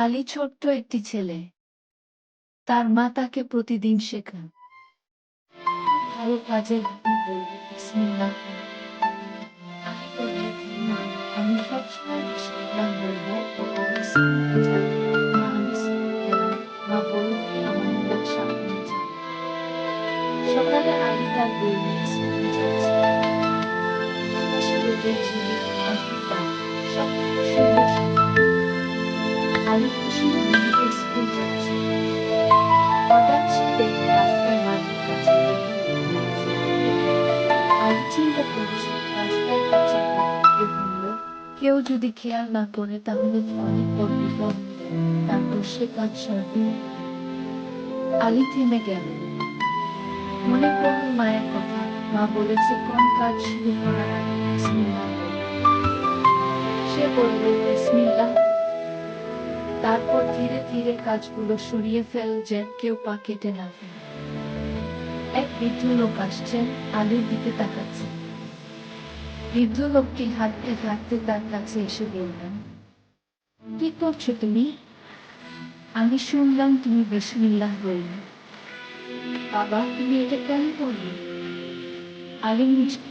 আলী ছোট্ট একটি ছেলে। তার মা তাকে প্রতিদিন শেখান। ভালো কাজের বিসমিল্লাহ। আলী বলে, "মা, আমি সবসময় বলব। বিসমিল্লাহ আমি স্কুল গেলাম মা বলবে আমার মুখ সামনে যাও। সকালে আলী তার বই আলী চিন্তা করছে কেউ যদি খেয়াল না করে তাহলে অনেক বড় তারপর সে কাজ সারবে আলী থেমে গেল। মনে পড়ল মায়ের কথা। মা বলেছে, কোন কাজ শুরু করার সে বলল ধীরে কাজগুলো সরিয়ে ফেল যেন কেউ পা কেটে না এক বৃদ্ধ লোক আসছেন, আলীর দিকে তাকাচ্ছে। বৃদ্ধ লোকটি হাঁটতে হাঁটতে তার কাছে এসে বললেন, কি করছ তুমি? আমি শুনলাম তুমি বিসমিল্লাহ বললে। বাবা, তুমি এটা কেন করলে আলী মুচকি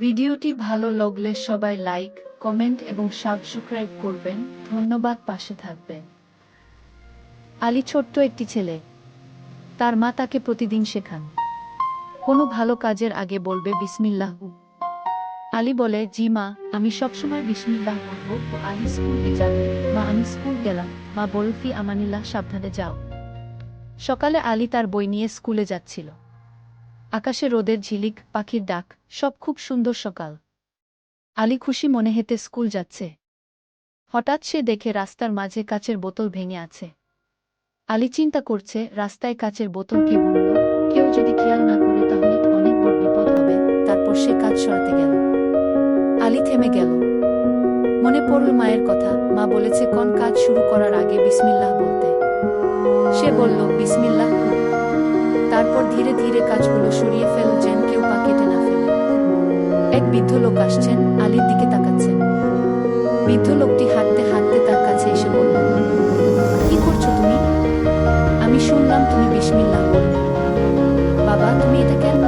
ভিডিওটি ভালো লাগলে সবাই লাইক, কমেন্ট এবং সাবস্ক্রাইব করবেন। ধন্যবাদ পাশে থাকবেন। আলী ছোট্ট একটি ছেলে। তার মা তাকে প্রতিদিন শেখান। কোনো ভালো কাজের আগে বলবে বিসমিল্লাহ। আলী বলে, জি মা, আমি সবসময় বিসমিল্লাহ বলব। আলী স্কুলে যাবে মা, আমি স্কুল গেলাম। মা বলফি আমানিল্লাহ, সাবধানে যাও। সকালে আলী তার বই নিয়ে স্কুলে যাচ্ছিল। আকাশে রোদের ঝিলিক, পাখির ডাক, সব খুব সুন্দর সকাল। আলী খুশি মনে হেঁটে স্কুল যাচ্ছে। হঠাৎ সে দেখে রাস্তার মাঝে কাচের বোতল ভেঙে আছে। আলী চিন্তা করছে, রাস্তায় কাচের বোতল কে কেউ যদি খেয়াল না করে তাহলে অনেক বড় বিপদ হবে। তারপর সে কাজ সরাতে গেল। আলী থেমে গেল। মনে পড়ল মায়ের কথা। মা বলেছে, কোন কাজ শুরু করার আগে বিসমিল্লাহ বলতে। সে বলল, বিসমিল্লাহ? ধীরে ধীরে কাজগুলো সরিয়ে ফেল যেন কেউ পা কেটে না ফেলে। এক বৃদ্ধ লোক আসছেন, আলীর দিকে তাকাচ্ছেন। বৃদ্ধ লোকটি হাঁটতে হাঁটতে তার কাছে এসে বলল, কি করছ তুমি? আমি শুনলাম তুমি বিসমিল্লাহ বললে। বাবা, তুমি এটা কেন